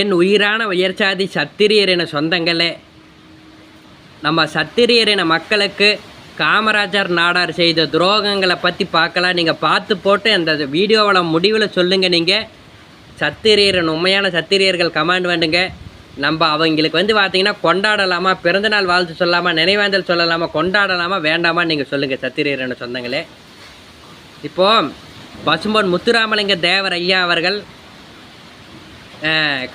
என் உயிரான உயர்சாதி சத்திரியரின சொந்தங்களே நம்ம சத்திரியரின மக்களுக்கு காமராஜர் நாடார் செய்த துரோகங்களை பற்றி பார்க்கலாம். நீங்கள் பார்த்து போட்டு அந்த வீடியோவோட முடிவில் சொல்லுங்கள் நீங்கள் சத்திரியரின் உண்மையான சத்திரியர்கள் கமாண்ட் வேண்டுங்க. நம்ம அவங்களுக்கு வந்து பார்த்தீங்கன்னா கொண்டாடலாமா? பிறந்தநாள் வாழ்த்து சொல்லாமல் நினைவேந்தல் சொல்லலாமா? கொண்டாடலாமா? வேண்டாமா? நீங்கள் சொல்லுங்கள் சத்திரியரின சொந்தங்களே. இப்போது பசும்பொன் முத்துராமலிங்க தேவர் ஐயா அவர்கள்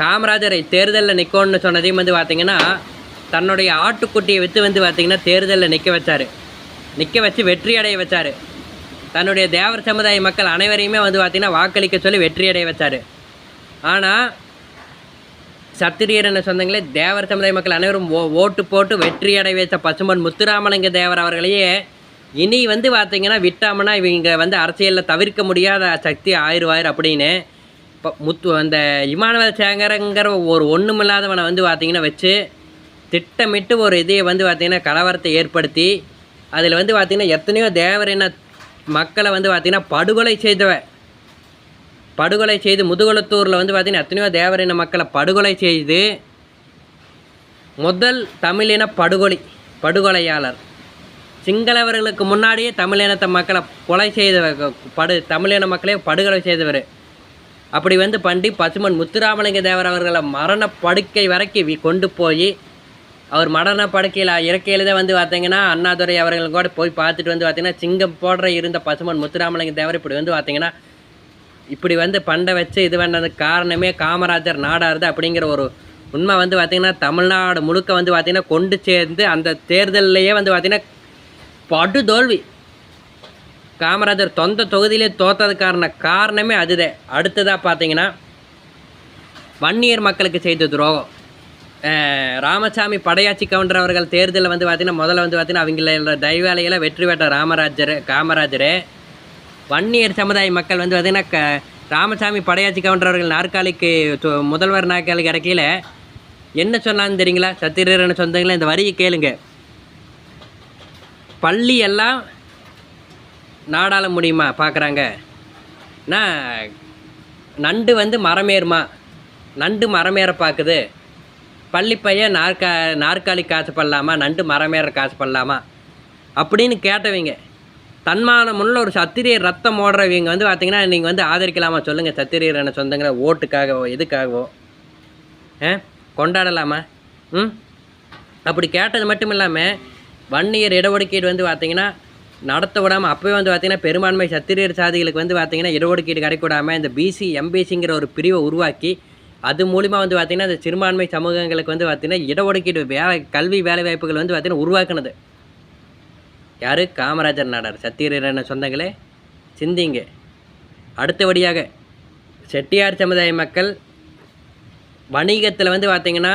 காமராஜரை தேர்தலில் நிற்கணும்னு சொன்னதையும் வந்து பார்த்தீங்கன்னா தன்னுடைய ஆட்டுக்குட்டியை விற்று வந்து பார்த்திங்கன்னா தேர்தலில் நிற்க வச்சார். நிற்க வச்சு வெற்றி அடைய வச்சார். தன்னுடைய தேவர் சமுதாய மக்கள் அனைவரையுமே வந்து பார்த்திங்கன்னா வாக்களிக்க சொல்லி வெற்றி அடைய வச்சார். ஆனால் சத்திரியர் என்ன சொந்தங்களே தேவர் சமுதாய மக்கள் அனைவரும் ஓ ஓட்டு போட்டு வெற்றி அடைய வைத்த பசும்பன் முத்துராமலிங்க தேவர் அவர்களையே இனி வந்து பார்த்தீங்கன்னா விட்டாமனா இவங்க வந்து அரசியலில் தவிர்க்க முடியாத சக்தி ஆயிடுவார் அப்படின்னு இப்போ முத்து அந்த இமானுவல் சேகரங்கிற ஒரு ஒன்றுமில்லாதவனை வந்து பார்த்திங்கன்னா வச்சு திட்டமிட்டு ஒரு இதையை வந்து பார்த்திங்கன்னா கலவரத்தை ஏற்படுத்தி அதில் வந்து பார்த்திங்கன்னா எத்தனையோ தேவர் மக்களை வந்து பார்த்திங்கன்னா படுகொலை செய்தவ படுகொலை செய்து முதுகுளத்தூரில் வந்து பார்த்திங்கன்னா எத்தனையோ தேவரின மக்களை படுகொலை செய்து முதல் தமிழின படுகொலை படுகொலையாளர். சிங்களவர்களுக்கு முன்னாடியே தமிழினத்தை மக்களை கொலை செய்தவர் படு தமிழின மக்களே படுகொலை செய்தவர். அப்படி வந்து பண்டி பசுமன் முத்துராமலிங்க தேவர் அவர்களை மரண படுக்கை வரைக்கும் கொண்டு போய் அவர் மரண படுக்கையில் இறக்கையில் தான் வந்து பார்த்தீங்கன்னா அண்ணாதுரை அவர்கள் கூட போய் பார்த்துட்டு வந்து பார்த்தீங்கன்னா சிங்கம் போடுற இருந்த பசுமன் முத்துராமலிங்க தேவர் இப்படி வந்து பார்த்தீங்கன்னா இப்படி வந்து பண்டை வச்சு இது பண்ணதுக்கு காரணமே காமராஜர் நாடாருது அப்படிங்கிற ஒரு உண்மை வந்து பார்த்திங்கன்னா தமிழ்நாடு முழுக்க வந்து பார்த்திங்கன்னா கொண்டு சேர்ந்து அந்த தேர்தல்லையே வந்து பார்த்திங்கன்னா படு தோல்வி காமராஜர் சொந்த தொகுதியிலே தோத்ததுக்கான காரணமே அதுதான். அடுத்ததாக பார்த்தீங்கன்னா வன்னியர் மக்களுக்கு செய்த துரோகம். ராமசாமி படையாட்சி கவுண்டர் அவர்கள் தேர்தலில் வந்து பார்த்திங்கன்னா முதல்ல வந்து பார்த்திங்கன்னா அவங்கள தைவாலையில் வெற்றி பெற்ற ராமராஜர் காமராஜர். வன்னியர் சமுதாய மக்கள் வந்து பார்த்திங்கன்னா க ராமசாமி படையாட்சி கவுண்டர் அவர்கள் நாற்காலிக்கு முதல்வர் நாற்காலி கிடைக்கையில என்ன சொன்னான்னு தெரியுங்களா? சத்திரன்னு சொந்தங்களா இந்த வரியை கேளுங்க. பள்ளி நாடால நாடாள முடியுமா பார்க்குறாங்க. நான் நண்டு வந்து மரமேறுமா? நண்டு மரமேற பார்க்குது. பள்ளி பையன் நாற்கா நாற்காலி காசு பண்ணலாமா? நண்டு மரமேற காசு பண்ணலாமா? அப்படின்னு கேட்டவங்க. தன்மானமுள்ள ஒரு சத்திரியர் ரத்தம் ஓடுறவங்க வந்து பார்த்திங்கன்னா நீங்கள் வந்து ஆதரிக்கலாமா? சொல்லுங்கள் சத்திரியர் என்ன சொந்தங்கிற ஓட்டுக்காகவோ எதுக்காகவோ. ஆ? கொண்டாடலாமா? ம்? அப்படி கேட்டது மட்டும் இல்லாமல் வன்னியர் இடஒதுக்கீடு வந்து பார்த்திங்கன்னா நடத்த விடாமல் அப்போவே வந்து பார்த்திங்கன்னா பெரும்பான்மை சத்திரியர் சாதிகளுக்கு வந்து பார்த்திங்கன்னா இடஒதுக்கீடு கிடைக்கூடாமல் இந்த பிசி எம்பிசிங்கிற ஒரு பிரிவை உருவாக்கி அது மூலிமா வந்து பார்த்திங்கன்னா இந்த சிறுபான்மை சமூகங்களுக்கு வந்து பார்த்திங்கன்னா இடஒதுக்கீடு வேலை கல்வி வேலை வாய்ப்புகள் வந்து பார்த்திங்கன்னா உருவாக்குனது. யார்? காமராஜர் நாடார். சத்திரியரான சொந்தங்களே சிந்திங்க. அடுத்தபடியாக செட்டியார் சமுதாய மக்கள் வணிகத்தில் வந்து பார்த்திங்கன்னா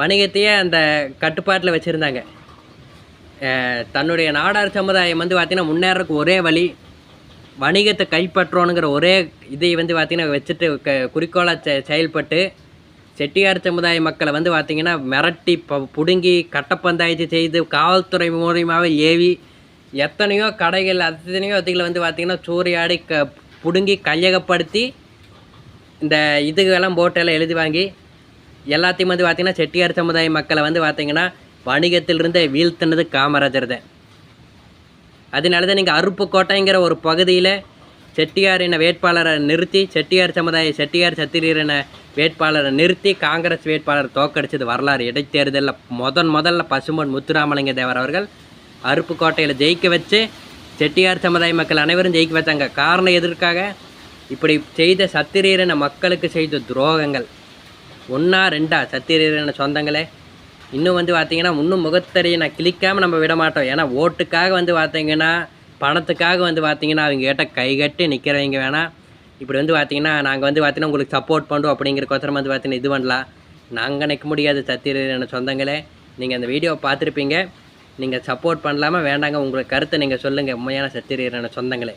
வணிகத்தையே அந்த கட்டுப்பாட்டில் வச்சுருந்தாங்க. தன்னுடைய நாடார் சமுதாயம் வந்து பார்த்திங்கன்னா முன்னேறதுக்கு ஒரே வழி வணிகத்தை கைப்பற்றணுங்கிற ஒரே இதை வந்து பார்த்திங்கன்னா வச்சுட்டு க குறிக்கோளாக செ செயல்பட்டு செட்டியார் சமுதாய மக்களை வந்து பார்த்திங்கன்னா மிரட்டி ப பிடுங்கி கட்டப்பந்தாயத்து செய்து காவல்துறை மூலியமாகவே ஏவி எத்தனையோ கடைகள் அத்தனையோ இதுகளை வந்து பார்த்திங்கன்னா சூறையாடி க பிடுங்கி கையகப்படுத்தி இந்த இதுகெல்லாம் போட்டெல்லாம் எழுதி வாங்கி எல்லாத்தையும் வந்து பார்த்திங்கன்னா செட்டியார் சமுதாய மக்களை வந்து பார்த்திங்கன்னா வணிகத்திலிருந்து வீழ்த்தினது காமராஜர் தான் அதனால தான் நீங்கள் அருப்புக்கோட்டைங்கிற ஒரு பகுதியில் செட்டியாரின வேட்பாளரை நிறுத்தி செட்டியார் சமுதாய செட்டியார் சத்திரியரின வேட்பாளரை நிறுத்தி காங்கிரஸ் வேட்பாளர் தோக்கடிச்சது வரலாறு. இடைத்தேர்தலில் முதன் முதல்ல பசும்பொன் முத்துராமலிங்க தேவர் அவர்கள் அருப்புக்கோட்டையில் ஜெயிக்க வச்சு செட்டியார் சமுதாய மக்கள் அனைவரும் ஜெயிக்க வச்சாங்க. காரணம் எதற்காக? இப்படி செய்த சத்திரியரின மக்களுக்கு செய்த துரோகங்கள். ஒன்றா ரெண்டா சத்திரியரின சொந்தங்களே. இன்னும் வந்து பார்த்தீங்கன்னா இன்னும் முகத்தறியை நான் கிளிக்காமல் நம்ம விட மாட்டோம். ஏன்னா ஓட்டுக்காக வந்து பார்த்தீங்கன்னா பணத்துக்காக வந்து பார்த்தீங்கன்னா அவங்க கை கட்டி நிற்கிறவங்க வேணாம். இப்படி வந்து பார்த்திங்கன்னா நாங்கள் வந்து பார்த்தீங்கன்னா உங்களுக்கு சப்போர்ட் பண்ணுறோம் அப்படிங்கிறக்கோசரம் வந்து பார்த்தீங்கன்னா இது பண்ணலாம் நாங்கள் நிற்க முடியாது சத்திரியரின சொந்தங்களே. நீங்கள் அந்த வீடியோவை பார்த்துருப்பீங்க. நீங்கள் சப்போர்ட் பண்ணலாமா வேண்டாங்க உங்களுக்கு கருத்தை நீங்கள் சொல்லுங்கள் உண்மையான சத்திரீரன சொந்தங்களே.